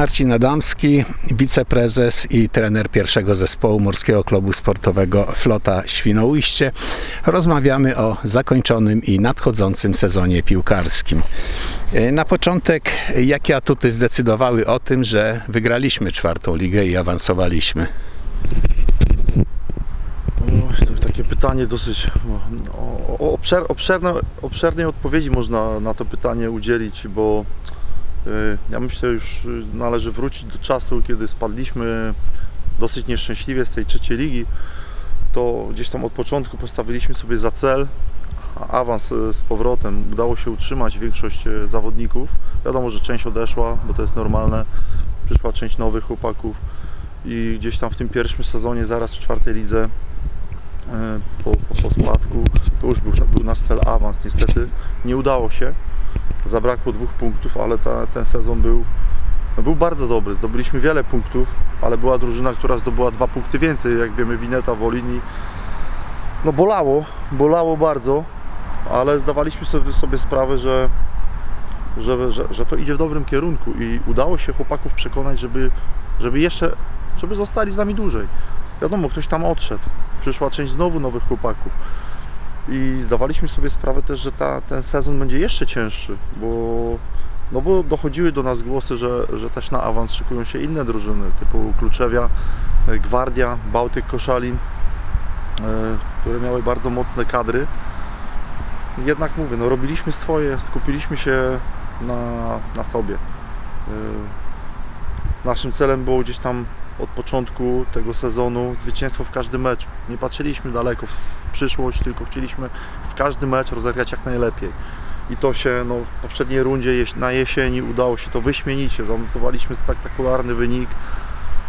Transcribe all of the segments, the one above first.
Marcin Adamski, wiceprezes i trener pierwszego zespołu Morskiego Klubu Sportowego Flota Świnoujście. Rozmawiamy o zakończonym i nadchodzącym sezonie piłkarskim. E, Na początek, jakie atuty zdecydowały o tym, że wygraliśmy czwartą ligę i awansowaliśmy? O, to takie pytanie dosyć no, o- o- obszer, obszerne, obszernej odpowiedzi można na to pytanie udzielić, bo ja myślę już y, należy wrócić do czasu, kiedy spadliśmy dosyć nieszczęśliwie z tej trzeciej ligi. To gdzieś tam od początku postawiliśmy sobie za cel awans y, z powrotem. Udało się utrzymać większość y, zawodników. Wiadomo, że część odeszła, bo to jest normalne. Przyszła część nowych chłopaków i gdzieś tam w tym pierwszym sezonie, zaraz w czwartej lidze, po, po, po spadku, to już był, był nasz cel awans. Niestety nie udało się. Zabrakło dwóch punktów, ale ta, ten sezon był, no był bardzo dobry. Zdobyliśmy wiele punktów, ale była drużyna, która zdobyła dwa punkty więcej. Jak wiemy, Wineta, Wolini. No bolało, bolało bardzo, ale zdawaliśmy sobie, sobie sprawę, że, że, że, że to idzie w dobrym kierunku i udało się chłopaków przekonać, żeby, żeby jeszcze, żeby zostali z nami dłużej. Wiadomo, ktoś tam odszedł. Przyszła część znowu nowych chłopaków. I zdawaliśmy sobie sprawę też, że ta, ten sezon będzie jeszcze cięższy, bo, no bo dochodziły do nas głosy, że, że też na awans szykują się inne drużyny, typu Kluczewia, e, Gwardia, Bałtyk, Koszalin, e, które miały bardzo mocne kadry. Jednak mówię, no robiliśmy swoje, skupiliśmy się na, na sobie. E, Naszym celem było gdzieś tam od początku tego sezonu zwycięstwo w każdym meczu. Nie patrzyliśmy daleko przyszłość, tylko chcieliśmy w każdy mecz rozegrać jak najlepiej. I to się no, w poprzedniej rundzie na jesieni udało się to wyśmienicie. Zanotowaliśmy spektakularny wynik.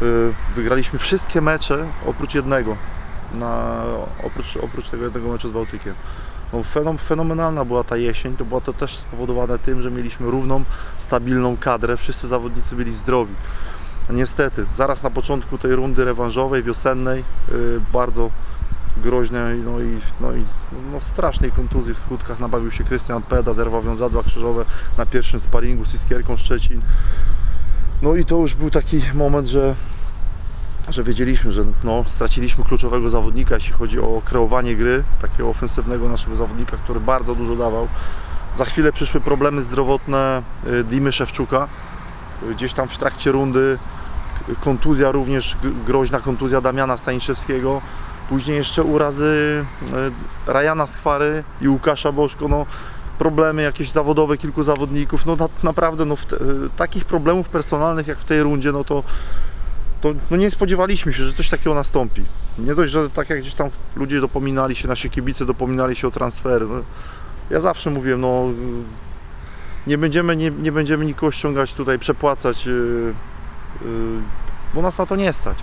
Yy, Wygraliśmy wszystkie mecze oprócz jednego. Na, oprócz, oprócz tego jednego meczu z Bałtykiem. No, fenom, fenomenalna była ta jesień. To było to też spowodowane tym, że mieliśmy równą, stabilną kadrę. Wszyscy zawodnicy byli zdrowi. Niestety, zaraz na początku tej rundy rewanżowej, wiosennej, yy, bardzo groźnej, no i, no i no strasznej kontuzji w skutkach nabawił się Krystian Peda, zerwał wiązadła krzyżowe na pierwszym sparingu z Iskierką Szczecin. No i to już był taki moment, że, że wiedzieliśmy, że no, straciliśmy kluczowego zawodnika, jeśli chodzi o kreowanie gry, takiego ofensywnego naszego zawodnika, który bardzo dużo dawał. Za chwilę przyszły problemy zdrowotne y, Dimy Szewczuka. Y, Gdzieś tam w trakcie rundy y, kontuzja również, groźna kontuzja Damiana Staniszewskiego. Później jeszcze urazy y, Rajana Skwary i Łukasza Boszko. No, problemy jakieś zawodowe kilku zawodników. No na, naprawdę no, te, y, takich problemów personalnych jak w tej rundzie, no to, to no nie spodziewaliśmy się, że coś takiego nastąpi. Nie dość, że tak jak gdzieś tam ludzie dopominali się, nasi kibice dopominali się o transfery. No, ja zawsze mówiłem, no y, nie będziemy, nie, nie będziemy nikogo ściągać tutaj, przepłacać, yy, yy, bo nas na to nie stać.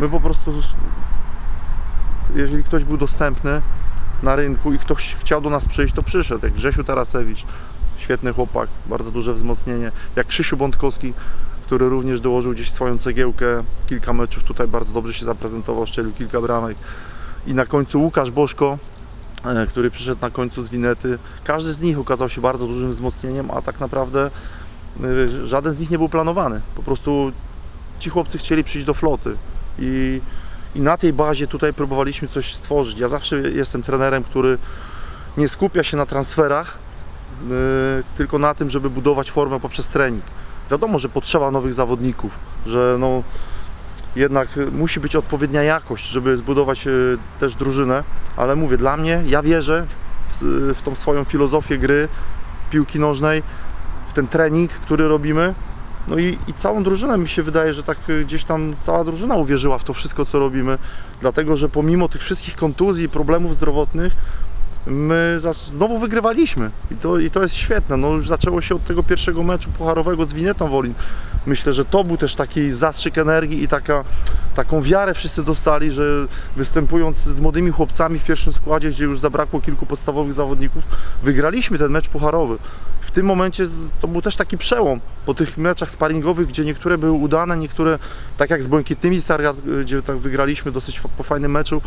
My po prostu, jeżeli ktoś był dostępny na rynku i ktoś chciał do nas przyjść, to przyszedł. Jak Grzesiu Tarasewicz, świetny chłopak, bardzo duże wzmocnienie. Jak Krzysiu Bątkowski, który również dołożył gdzieś swoją cegiełkę. Kilka meczów tutaj bardzo dobrze się zaprezentował, strzelił kilka bramek. I na końcu Łukasz Boszko, e, który przyszedł na końcu z Winety. Każdy z nich okazał się bardzo dużym wzmocnieniem, a tak naprawdę y, żaden z nich nie był planowany. Po prostu ci chłopcy chcieli przyjść do floty i, i na tej bazie tutaj próbowaliśmy coś stworzyć. Ja zawsze jestem trenerem, który nie skupia się na transferach, y, tylko na tym, żeby budować formę poprzez trening. Wiadomo, że potrzeba nowych zawodników, że no, jednak y, musi być odpowiednia jakość, żeby zbudować y, też drużynę, ale mówię, dla mnie, ja wierzę w, w tą swoją filozofię gry, piłki nożnej, w ten trening, który robimy. No i, i całą drużynę mi się wydaje, że tak y, gdzieś tam cała drużyna uwierzyła w to wszystko, co robimy, dlatego że pomimo tych wszystkich kontuzji i problemów zdrowotnych, my znowu wygrywaliśmy I to, i to jest świetne. No już zaczęło się od tego pierwszego meczu pucharowego z Winetą Wolin. Myślę, że to był też taki zastrzyk energii i taka, taką wiarę wszyscy dostali, że występując z młodymi chłopcami w pierwszym składzie, gdzie już zabrakło kilku podstawowych zawodników, wygraliśmy ten mecz pucharowy. W tym momencie to był też taki przełom po tych meczach sparingowych, gdzie niektóre były udane, niektóre, tak jak z Błękitnymi Stargard, y, gdzie tak wygraliśmy dosyć po fajnym meczu,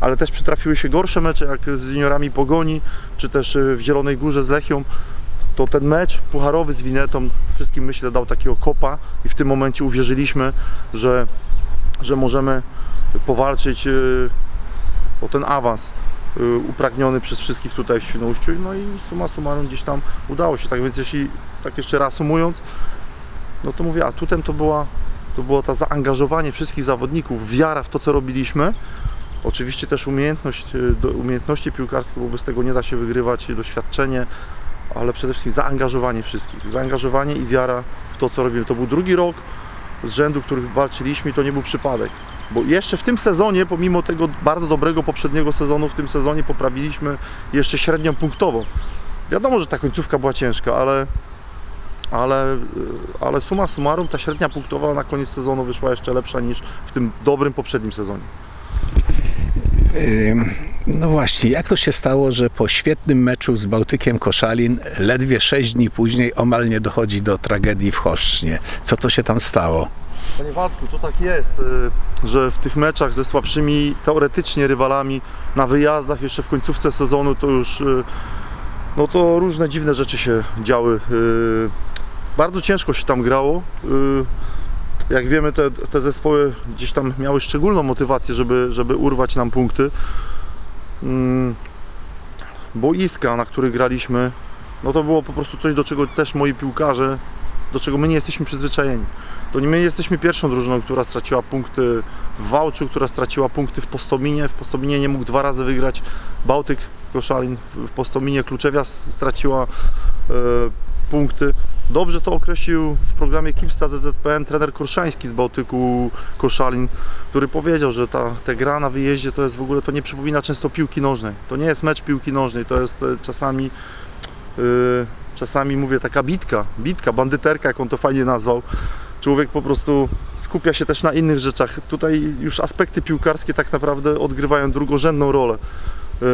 ale też przytrafiły się gorsze mecze, jak z juniorami Pogoni, czy też y, w Zielonej Górze z Lechią. To ten mecz pucharowy z Winetą wszystkim myślę dał takiego kopa i w tym momencie uwierzyliśmy, że, że możemy powalczyć y, o ten awans upragniony przez wszystkich tutaj w Świnoujściu. No i suma summarum gdzieś tam udało się. Tak więc jeśli tak jeszcze reasumując, no to mówię, atutem to była to było to zaangażowanie wszystkich zawodników, wiara w to, co robiliśmy. Oczywiście też umiejętność, y, umiejętności piłkarskie, bo bez tego nie da się wygrywać, i doświadczenie, ale przede wszystkim zaangażowanie wszystkich. Zaangażowanie i wiara w to, co robimy. To był drugi rok z rzędu, których walczyliśmy to nie był przypadek. Bo jeszcze w tym sezonie, pomimo tego bardzo dobrego poprzedniego sezonu, w tym sezonie poprawiliśmy jeszcze średnią punktową. Wiadomo, że ta końcówka była ciężka, ale, ale, y, ale suma summarum ta średnia punktowa na koniec sezonu wyszła jeszcze lepsza niż w tym dobrym poprzednim sezonie. No właśnie, jak to się stało, że po świetnym meczu z Bałtykiem Koszalin ledwie 6 dni później omal nie dochodzi do tragedii w Choszcznie? Co to się tam stało? Panie Waldku, to tak jest, y, że w tych meczach ze słabszymi teoretycznie rywalami na wyjazdach jeszcze w końcówce sezonu to już y, no to różne dziwne rzeczy się działy. Y, Bardzo ciężko się tam grało. Jak wiemy, te, te zespoły gdzieś tam miały szczególną motywację, żeby, żeby urwać nam punkty. Mm, Boiska, na których graliśmy, no to było po prostu coś, do czego też moi piłkarze, do czego my nie jesteśmy przyzwyczajeni. To my jesteśmy pierwszą drużyną, która straciła punkty w Wałczu, która straciła punkty w Postominie. W Postominie nie mógł dwa razy wygrać Bałtyk Koszalin. W Postominie Kluczewia straciła e, punkty. Dobrze to określił w programie Kipsta ZZPN trener Korszański z Bałtyku Koszalin, który powiedział, że ta, ta gra na wyjeździe to jest w ogóle, to nie przypomina często piłki nożnej. To nie jest mecz piłki nożnej, to jest e, czasami Yy, czasami mówię taka bitka, bitka, bandyterka, jak on to fajnie nazwał. Człowiek po prostu skupia się też na innych rzeczach. Tutaj już aspekty piłkarskie tak naprawdę odgrywają drugorzędną rolę. Yy,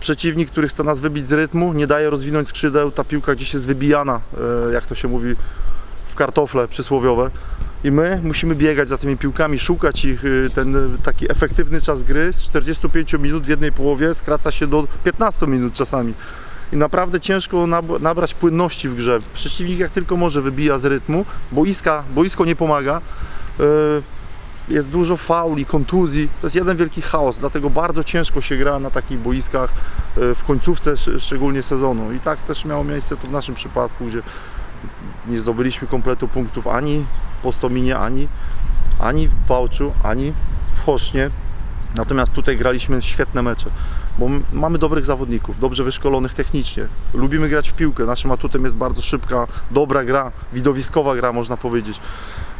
Przeciwnik, który chce nas wybić z rytmu, nie daje rozwinąć skrzydeł, ta piłka gdzieś jest wybijana, yy, jak to się mówi, w kartofle przysłowiowe. I my musimy biegać za tymi piłkami, szukać ich. yy, Ten taki efektywny czas gry z 45 minut w jednej połowie skraca się do 15 minut czasami i naprawdę ciężko nab- nabrać płynności w grze. Przeciwnik jak tylko może wybija z rytmu, boiska, boisko nie pomaga. Yy, Jest dużo fauli, kontuzji, to jest jeden wielki chaos, dlatego bardzo ciężko się gra na takich boiskach yy, w końcówce sz- szczególnie sezonu. I tak też miało miejsce to w naszym przypadku, gdzie nie zdobyliśmy kompletu punktów ani w Postominie, ani, ani w Wałczu, ani w Chosznie. Natomiast tutaj graliśmy świetne mecze, bo mamy dobrych zawodników, dobrze wyszkolonych technicznie. Lubimy grać w piłkę. Naszym atutem jest bardzo szybka, dobra gra, widowiskowa gra, można powiedzieć.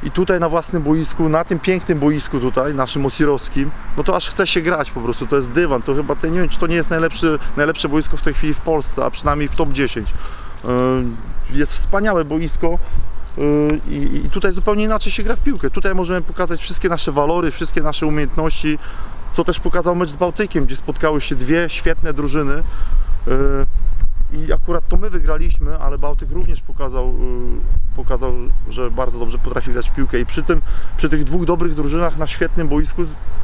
I tutaj na własnym boisku, na tym pięknym boisku tutaj, naszym osirowskim, no to aż chce się grać po prostu. To jest dywan. To chyba, to nie wiem, czy to nie jest najlepszy, najlepsze boisko w tej chwili w Polsce, a przynajmniej w top 10. Yy, Jest wspaniałe boisko. Yy, I tutaj zupełnie inaczej się gra w piłkę. Tutaj możemy pokazać wszystkie nasze walory, wszystkie nasze umiejętności, co też pokazał mecz z Bałtykiem, gdzie spotkały się dwie świetne drużyny. Yy, I akurat to my wygraliśmy, ale Bałtyk również pokazał, yy, pokazał, że bardzo dobrze potrafi grać w piłkę. I przy, tym, przy tych dwóch dobrych drużynach na świetnym boisku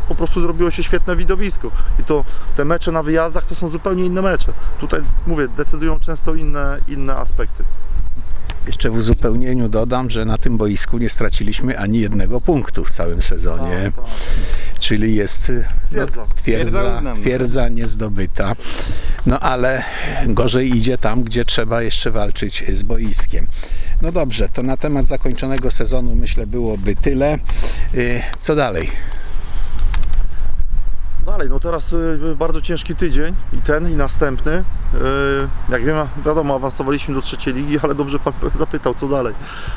po prostu zrobiło się świetne widowisko. I to te mecze na wyjazdach to są zupełnie inne mecze. Tutaj mówię, decydują często inne, inne aspekty. Jeszcze w uzupełnieniu dodam, że na tym boisku nie straciliśmy ani jednego punktu w całym sezonie. Tak, tak. Czyli jest Twierdza. No, twierdza, twierdza niezdobyta. No ale gorzej idzie tam, gdzie trzeba jeszcze walczyć z boiskiem. No dobrze, to na temat zakończonego sezonu myślę byłoby tyle. Y, Co dalej? Dalej, no teraz y, bardzo ciężki tydzień i ten i następny. Y, Jak wiemy, wiadomo, awansowaliśmy do trzeciej ligi, ale dobrze Pan zapytał, co dalej.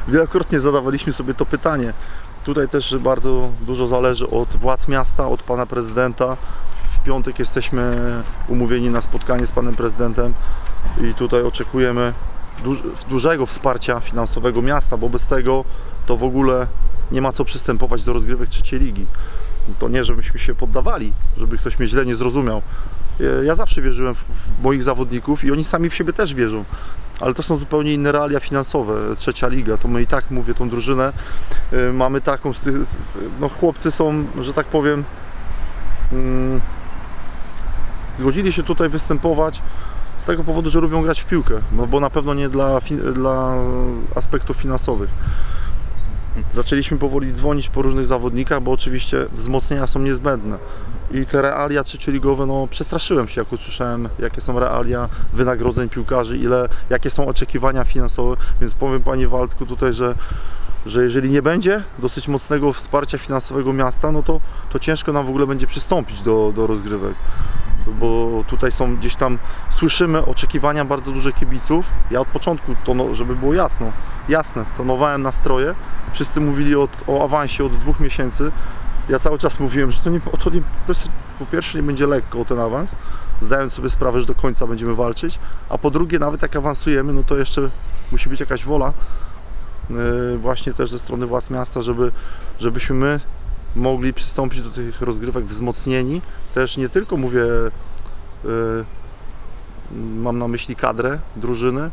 Wielokrotnie zadawaliśmy sobie to pytanie. Tutaj też bardzo dużo zależy od władz miasta, od Pana Prezydenta. W piątek jesteśmy umówieni na spotkanie z Panem Prezydentem i tutaj oczekujemy duż, dużego wsparcia finansowego miasta, bo bez tego to w ogóle nie ma co przystępować do rozgrywek trzeciej ligi to nie, żebyśmy się poddawali, żeby ktoś mnie źle nie zrozumiał. Ja zawsze wierzyłem w moich zawodników i oni sami w siebie też wierzą. Ale to są zupełnie inne realia finansowe. Trzecia liga, to my i tak, mówię, tą drużynę e, mamy taką, no chłopcy są, że tak powiem, mm, zgodzili się tutaj występować z tego powodu, że lubią grać w piłkę, no bo na pewno nie dla, dla aspektów finansowych. Zaczęliśmy powoli dzwonić po różnych zawodnikach, bo oczywiście wzmocnienia są niezbędne. I te realia trzecioligowe, no przestraszyłem się, jak usłyszałem, jakie są realia wynagrodzeń piłkarzy, ile, jakie są oczekiwania finansowe, więc powiem Panie Waldku tutaj, że, że jeżeli nie będzie dosyć mocnego wsparcia finansowego miasta, no to, to ciężko nam w ogóle będzie przystąpić do, do rozgrywek bo tutaj są gdzieś tam, słyszymy oczekiwania bardzo dużych kibiców. Ja od początku, to no, żeby było jasno, jasne, tonowałem nastroje. Wszyscy mówili od, o awansie od dwóch miesięcy. Ja cały czas mówiłem, że to, nie, to nie, po pierwsze nie będzie lekko o ten awans, zdając sobie sprawę, że do końca będziemy walczyć, a po drugie nawet jak awansujemy, no to jeszcze musi być jakaś wola yy, właśnie też ze strony władz miasta, żeby, żebyśmy my mogli przystąpić do tych rozgrywek wzmocnieni. Też nie tylko mówię, yy, mam na myśli kadrę drużyny,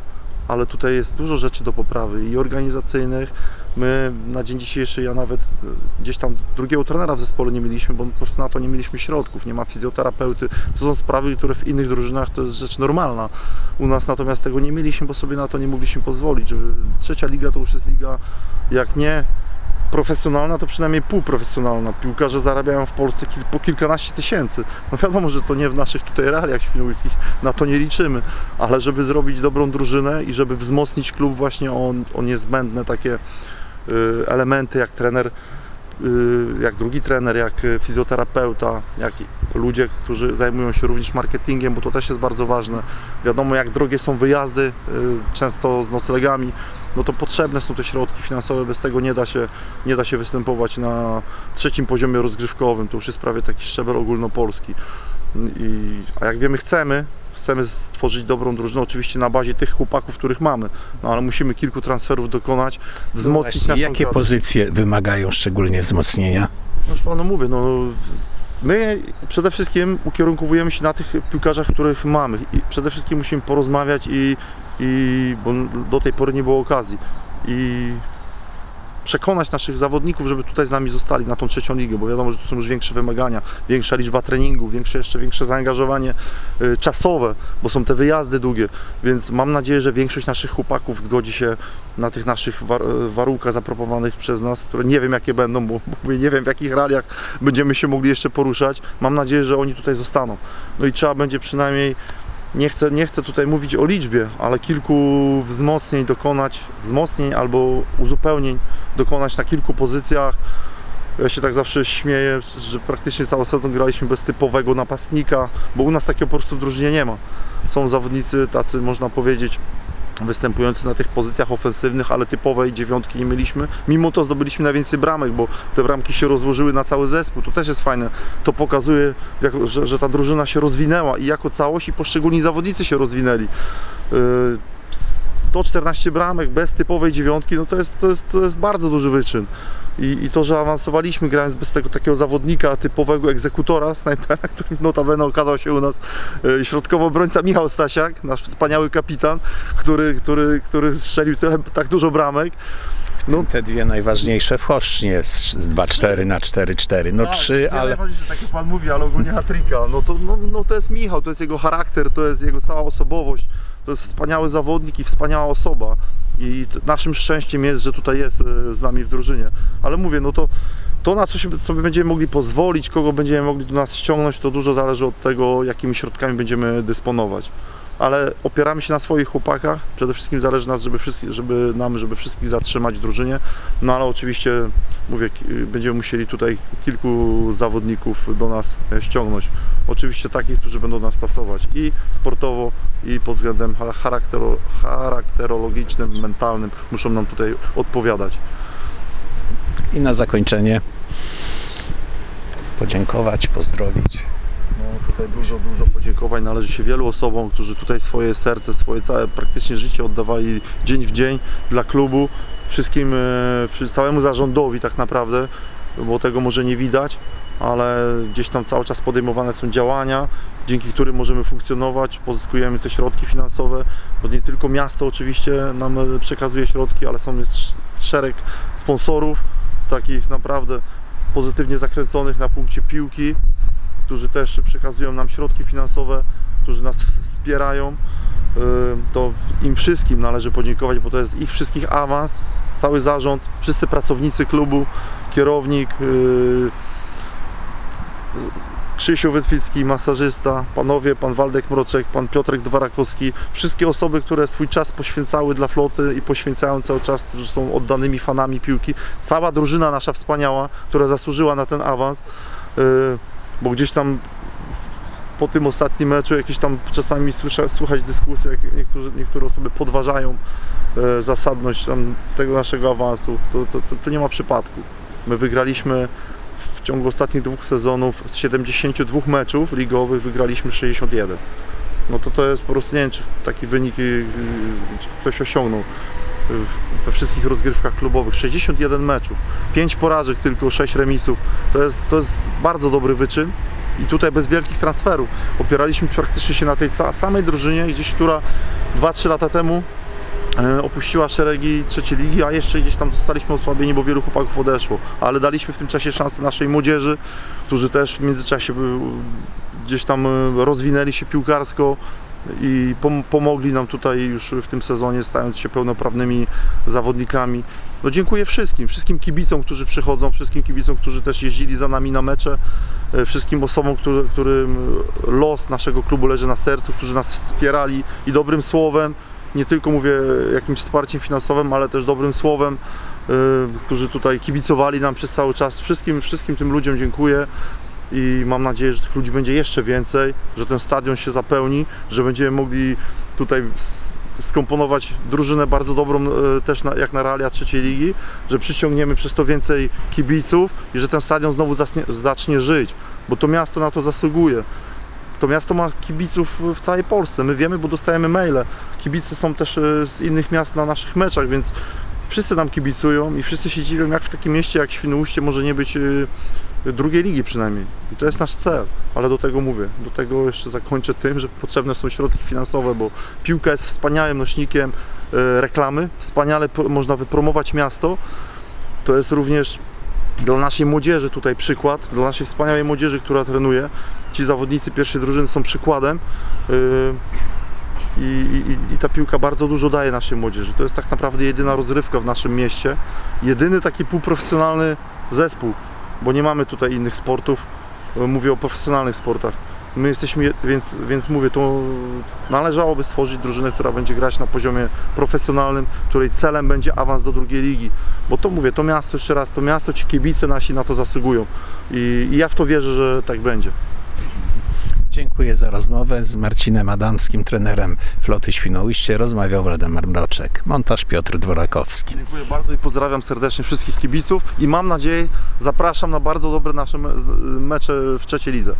ale tutaj jest dużo rzeczy do poprawy i organizacyjnych. My na dzień dzisiejszy, ja nawet yy, gdzieś tam drugiego trenera w zespole nie mieliśmy, bo po prostu na to nie mieliśmy środków, nie ma fizjoterapeuty. To są sprawy, które w innych drużynach to jest rzecz normalna. U nas natomiast tego nie mieliśmy, bo sobie na to nie mogliśmy pozwolić. Trzecia liga to już jest liga, jak nie profesjonalna, to przynajmniej półprofesjonalna. Piłkarze zarabiają w Polsce kil, po kilkanaście tysięcy. No wiadomo, że to nie w naszych tutaj realiach świnoujskich, na to nie liczymy, ale żeby zrobić dobrą drużynę i żeby wzmocnić klub właśnie o, o niezbędne takie y, elementy jak trener, y, jak drugi trener, jak y, fizjoterapeuta, jak ludzie, którzy zajmują się również marketingiem, bo to też jest bardzo ważne. Wiadomo, jak drogie są wyjazdy, często z noclegami, no to potrzebne są te środki finansowe, bez tego nie da się, nie da się występować na trzecim poziomie rozgrywkowym, to już jest prawie taki szczebel ogólnopolski. I, a jak wiemy, chcemy, chcemy stworzyć dobrą drużynę, oczywiście na bazie tych chłopaków, których mamy, no ale musimy kilku transferów dokonać, wzmocnić naszą jakie kadrę. pozycje wymagają szczególnie wzmocnienia? No już panu mówię, no my przede wszystkim ukierunkowujemy się na tych piłkarzach, których mamy i przede wszystkim musimy porozmawiać i, i bo do tej pory nie było okazji i przekonać naszych zawodników, żeby tutaj z nami zostali na tą trzecią ligę, bo wiadomo, że tu są już większe wymagania, większa liczba treningów, większe, jeszcze większe zaangażowanie y, czasowe, bo są te wyjazdy długie, więc mam nadzieję, że większość naszych chłopaków zgodzi się na tych naszych war, warunkach zaproponowanych przez nas, które nie wiem jakie będą, bo, bo nie wiem w jakich realiach będziemy się mogli jeszcze poruszać. Mam nadzieję, że oni tutaj zostaną. No i trzeba będzie przynajmniej nie chcę, nie chcę tutaj mówić o liczbie, ale kilku wzmocnień dokonać, wzmocnień albo uzupełnień dokonać na kilku pozycjach. Ja się tak zawsze śmieję, że praktycznie cały sezon graliśmy bez typowego napastnika, bo u nas takiego po prostu w drużynie nie ma. Są zawodnicy tacy, można powiedzieć, występujący na tych pozycjach ofensywnych, ale typowej dziewiątki nie mieliśmy. Mimo to zdobyliśmy najwięcej bramek, bo te bramki się rozłożyły na cały zespół. To też jest fajne. To pokazuje, że, że ta drużyna się rozwinęła i jako całość i poszczególni zawodnicy się rozwinęli. Yy, 114 bramek bez typowej dziewiątki, no to jest, to jest, to jest bardzo duży wyczyn. I, I to, że awansowaliśmy grając bez tego takiego zawodnika, typowego egzekutora, snajpera, który notabene okazał się u nas e, środkowo obrońca Michał Stasiak, nasz wspaniały kapitan, który, który, który strzelił tyle, tak dużo bramek. No, Te dwie najważniejsze w Choszcznie, z 2-4 na 4-4, no Tak, 3, dwie ale tak jak Pan mówi, ale ogólnie hatryka. No to, no, no to jest Michał, to jest jego charakter, to jest jego cała osobowość. To jest wspaniały zawodnik i wspaniała osoba. I naszym szczęściem jest, że tutaj jest e, z nami w drużynie. Ale mówię, no to to na co sobie będziemy mogli pozwolić, kogo będziemy mogli do nas ściągnąć, to dużo zależy od tego, jakimi środkami będziemy dysponować. Ale opieramy się na swoich chłopakach. Przede wszystkim zależy nas, żeby, wszystkich, żeby nam, żeby wszystkich zatrzymać w drużynie. No ale oczywiście, mówię, będziemy musieli tutaj kilku zawodników do nas e, ściągnąć. Oczywiście takich, którzy będą do nas pasować i sportowo, i pod względem charakterologicznym, mentalnym muszą nam tutaj odpowiadać. i na zakończenie podziękować, pozdrowić. No tutaj dużo, dużo podziękowań należy się wielu osobom, którzy tutaj swoje serce, swoje całe praktycznie życie oddawali dzień w dzień dla klubu, wszystkim, e, całemu zarządowi tak naprawdę, bo tego może nie widać, ale gdzieś tam cały czas podejmowane są działania, dzięki którym możemy funkcjonować, pozyskujemy te środki finansowe, bo nie tylko miasto oczywiście nam e, przekazuje środki, ale są jest sz- szereg sponsorów, takich naprawdę pozytywnie zakręconych na punkcie piłki, którzy też przekazują nam środki finansowe, którzy nas wspierają. y, to im wszystkim należy podziękować, bo to jest ich wszystkich awans, cały zarząd, wszyscy pracownicy klubu, kierownik, y, Krzysiu Wytwicki, masażysta, panowie, pan Waldek Mroczek, pan Piotrek Dwarakowski, wszystkie osoby, które swój czas poświęcały dla floty i poświęcają cały czas, którzy są oddanymi fanami piłki. Cała drużyna nasza wspaniała, która zasłużyła na ten awans, yy, bo gdzieś tam po tym ostatnim meczu jakieś tam czasami słysza, słuchać dyskusje, jak niektórzy, niektóre osoby podważają e, zasadność tego naszego awansu. To, to, to, to nie ma przypadku. My wygraliśmy w ciągu ostatnich dwóch sezonów z 72 meczów ligowych wygraliśmy 61. No to to jest po prostu, nie wiem czy taki wynik yy, czy ktoś osiągnął we wszystkich rozgrywkach klubowych. 61 meczów, 5 porażek tylko, 6 remisów. To jest, to jest bardzo dobry wyczyn i tutaj bez wielkich transferów. Opieraliśmy praktycznie się na tej samej drużynie, gdzieś która 2-3 lata temu e, opuściła szeregi trzeciej ligi, a jeszcze gdzieś tam zostaliśmy osłabieni, bo wielu chłopaków odeszło. Ale daliśmy w tym czasie szansę naszej młodzieży, którzy też w międzyczasie by- gdzieś tam e, rozwinęli się piłkarsko i pom- pomogli nam tutaj już w tym sezonie, stając się pełnoprawnymi zawodnikami. No dziękuję wszystkim, wszystkim kibicom, którzy przychodzą, wszystkim kibicom, którzy też jeździli za nami na mecze, e, wszystkim osobom, który, którym los naszego klubu leży na sercu, którzy nas wspierali i dobrym słowem, nie tylko mówię jakimś wsparciem finansowym, ale też dobrym słowem, e, którzy tutaj kibicowali nam przez cały czas. Wszystkim, wszystkim tym ludziom dziękuję i mam nadzieję, że tych ludzi będzie jeszcze więcej, że ten stadion się zapełni, że będziemy mogli tutaj skomponować drużynę bardzo dobrą e, też na, jak na realia trzeciej ligi, że przyciągniemy przez to więcej kibiców i że ten stadion znowu zacznie, zacznie żyć, bo to miasto na to zasługuje. To miasto ma kibiców w całej Polsce. My wiemy, bo dostajemy maile. Kibice są też e, z innych miast na naszych meczach, więc wszyscy nam kibicują i wszyscy się dziwią, jak w takim mieście jak Świnoujście może nie być e, drugiej ligi przynajmniej. I to jest nasz cel, ale do tego mówię. Do tego jeszcze zakończę tym, że potrzebne są środki finansowe, bo piłka jest wspaniałym nośnikiem e, reklamy, wspaniale można wypromować miasto. To jest również dla naszej młodzieży tutaj przykład, dla naszej wspaniałej młodzieży, która trenuje. Ci zawodnicy pierwszej drużyny są przykładem. Yy, I, i, I ta piłka bardzo dużo daje naszej młodzieży. To jest tak naprawdę jedyna rozrywka w naszym mieście. Jedyny taki półprofesjonalny zespół, bo nie mamy tutaj innych sportów. Yy, Mówię o profesjonalnych sportach. My jesteśmy, je- więc, więc mówię, to należałoby stworzyć drużynę, która będzie grać na poziomie profesjonalnym, której celem będzie awans do drugiej ligi. Bo to mówię, to miasto, jeszcze raz, to miasto, ci kibice nasi na to zasługują. I, i ja w to wierzę, że tak będzie. Dziękuję za rozmowę z Marcinem Adamskim, trenerem floty Świnoujście. Rozmawiał Waldemar Mroczek. Montaż Piotr Dworakowski. Dziękuję bardzo i pozdrawiam serdecznie wszystkich kibiców i mam nadzieję, zapraszam na bardzo dobre nasze me- mecze w trzeciej lidze.